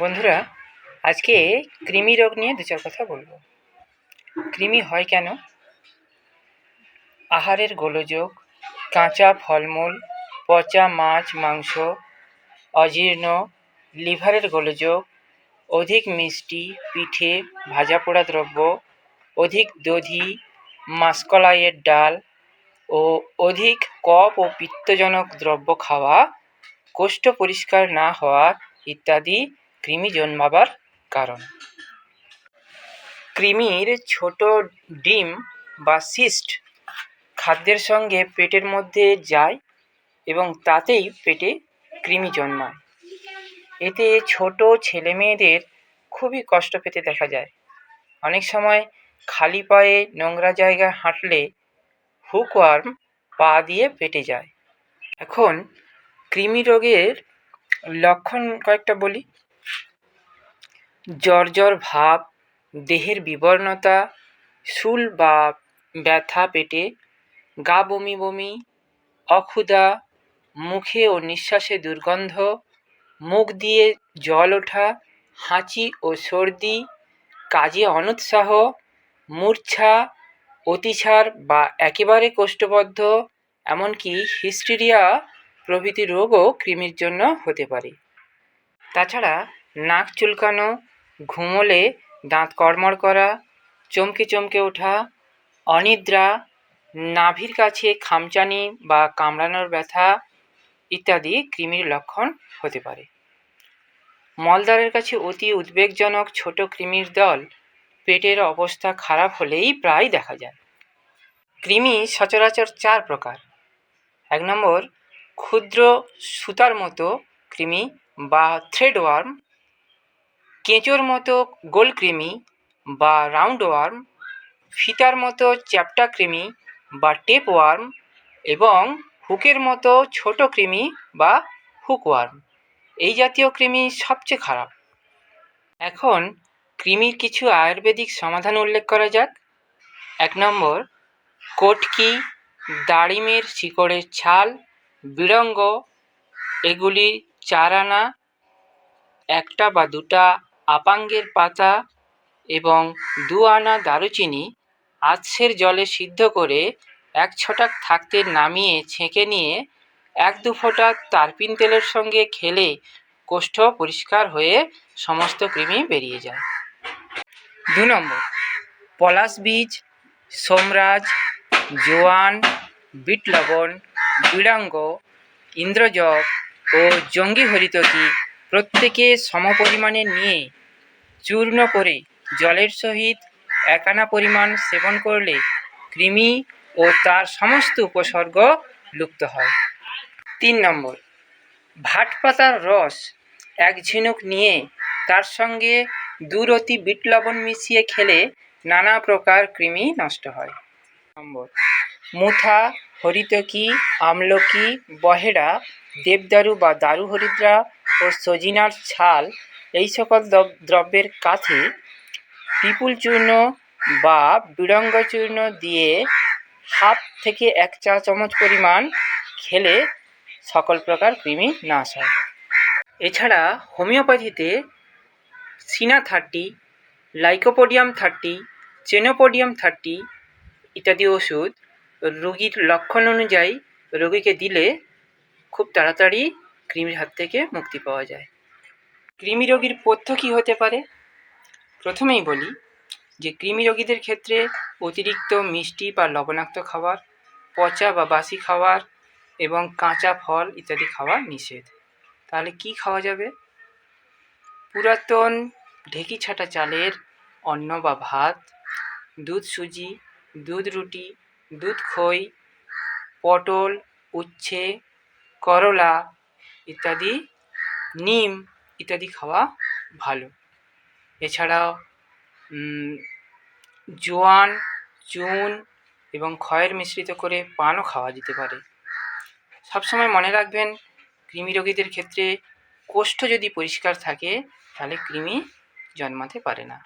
বন্ধুরা, আজকে কৃমি রোগ নিয়ে দু চার কথা বলব। কৃমি হয় কেন? আহারের গোলযোগ, কাঁচা ফলমূল, পচা মাছ, মাংস, অজীর্ণ, লিভারের গোলযোগ, অধিক মিষ্টি, পিঠে ভাজা পোড়া দ্রব্য, অধিক দধি, মাসকলাইয়ের ডাল ও অধিক কফ ও পিত্তজনক দ্রব্য খাওয়া, কোষ্ঠ পরিষ্কার না হওয়া ইত্যাদি কৃমি জন্মাবার কারণ। কৃমির ছোট ডিম বা সিস্ট খাদ্যের সঙ্গে পেটের মধ্যে যায় এবং তাতেই পেটে কৃমি জন্মায়। এতে ছোট ছেলেমেয়েদের খুবই কষ্ট পেতে দেখা যায়। অনেক সময় খালি পায়ে নোংরা জায়গায় হাঁটলে হুকওয়ার্ম পা দিয়ে পেটে যায়। এখন কৃমি রোগের লক্ষণ কয়েকটা বলি। জ্বর ভাব, দেহের বিবর্ণতা শুল বা ব্যথা পেটে, গা বমি বমি, অক্ষুধা, মুখে ও নিঃশ্বাসে দুর্গন্ধ, মুখ দিয়ে জল ওঠা, হাঁচি ও সর্দি, কাজে অনুৎসাহ, মূর্ছা, অতিসার বা একেবারে কোষ্ঠবদ্ধ, এমনকি হিস্টিরিয়া প্রভৃতি রোগও কৃমির জন্য হতে পারে। তাছাড়া নাক চুলকানো ঘুমোলে দাঁত কড়মড় করা, চমকে চমকে ওঠা, অনিদ্রা, নাভির কাছে খামচানি বা কামড়ানোর ব্যথা ইত্যাদি কৃমির লক্ষণ হতে পারে। মলদ্বারের কাছে অতি উদ্বেগজনক ছোট কৃমির দল পেটের অবস্থা খারাপ হলেই প্রায় দেখা যায়। কৃমি সচরাচর চার প্রকার। এক নম্বর, ক্ষুদ্র সুতার মতো কৃমি বা থ্রেড ওয়ার্ম কেঁচোর মতো গোল কৃমি বা রাউন্ড ওয়ার্ম, ফিতার মতো চ্যাপ্টা কৃমি বা টেপ ওয়ার্ম এবং হুকের মতো ছোট কৃমি বা হুকওয়ার্ম এই জাতীয় কৃমি সবচেয়ে খারাপ। এখন কৃমির কিছু আয়ুর্বেদিক সমাধান উল্লেখ করা যাক। এক নম্বর, কটকি, দাড়িমের শিকড়ের ছাল, বিড়ঙ্গ, এগুলি চার আনা, একটা বা দুটা আপাঙ্গের পাতা এবং দু আনা দারুচিনি আছ্যের জলে সিদ্ধ করে এক ছটাক থাকতে নামিয়ে ছেঁকে নিয়ে এক দু ফোঁটা তারপিন তেলের সঙ্গে খেলে কোষ্ঠ পরিষ্কার হয়ে সমস্ত কৃমি বেরিয়ে যায়। দু নম্বর, পলাশ বীজ, সোমরাজ, জোয়ান বিট লবণ বিড়াঙ্গ, ইন্দ্রজব ও জঙ্গি হরিতকি প্রত্যেকে সমপরিমাণে নিয়ে চূর্ণ করে জলের সহিত একানা পরিমাণ সেবন করলে কৃমি ও তার সমস্ত উপসর্গ লুপ্ত হয়। তিন নম্বর ভাট পাতার রস এক ঝিনুক নিয়ে তার সঙ্গে দুরতি বিট লবণ মিশিয়ে খেলে নানা প্রকার কৃমি নষ্ট হয়। নম্বর, মুথা, হরিতকি, আমলকি বহেড়া দেবদারু বা দারু হরিদ্রা সজিনার ছাল, এই সকল দ্রব্যের কাছে পিপুল চূর্ণ বা বিড়ঙ্গ চূর্ণ দিয়ে হাফ থেকে এক চা চামচ পরিমাণ খেলে সকল প্রকার কৃমি নাশ হয়। এছাড়া হোমিওপ্যাথিতে Cina thirty, Lycopodium thirty, Chenopodium thirty ইত্যাদি ওষুধ রোগীর লক্ষণ অনুযায়ী রোগীকে দিলে খুব তাড়াতাড়ি কৃমির হাত থেকে মুক্তি পাওয়া যায়। কৃমি রোগীর পথ্য কী হতে পারে? প্রথমেই বলি যে কৃমি রোগীদের ক্ষেত্রে অতিরিক্ত মিষ্টি বা লবণাক্ত খাবার, পচা বা বাসি খাবার এবং কাঁচা ফল ইত্যাদি খাওয়া নিষেধ। তাহলে কি খাওয়া যাবে? পুরাতন ঢেকি ছাটা চালের অন্ন বা ভাত, দুধ সুজি, দুধ রুটি, দুধ খই, পটল, উচ্ছে, করলা ইত্যাদি, নিম ইত্যাদি খাওয়া ভালো। এছাড়াও জোয়ান, চুন এবং খয়ের মিশ্রিত করে পানও খাওয়া যেতে পারে। সবসময় মনে রাখবেন, কৃমি রোগীদের ক্ষেত্রে কোষ্ঠ যদি পরিষ্কার থাকে, তাহলে কৃমি জন্মাতে পারে না।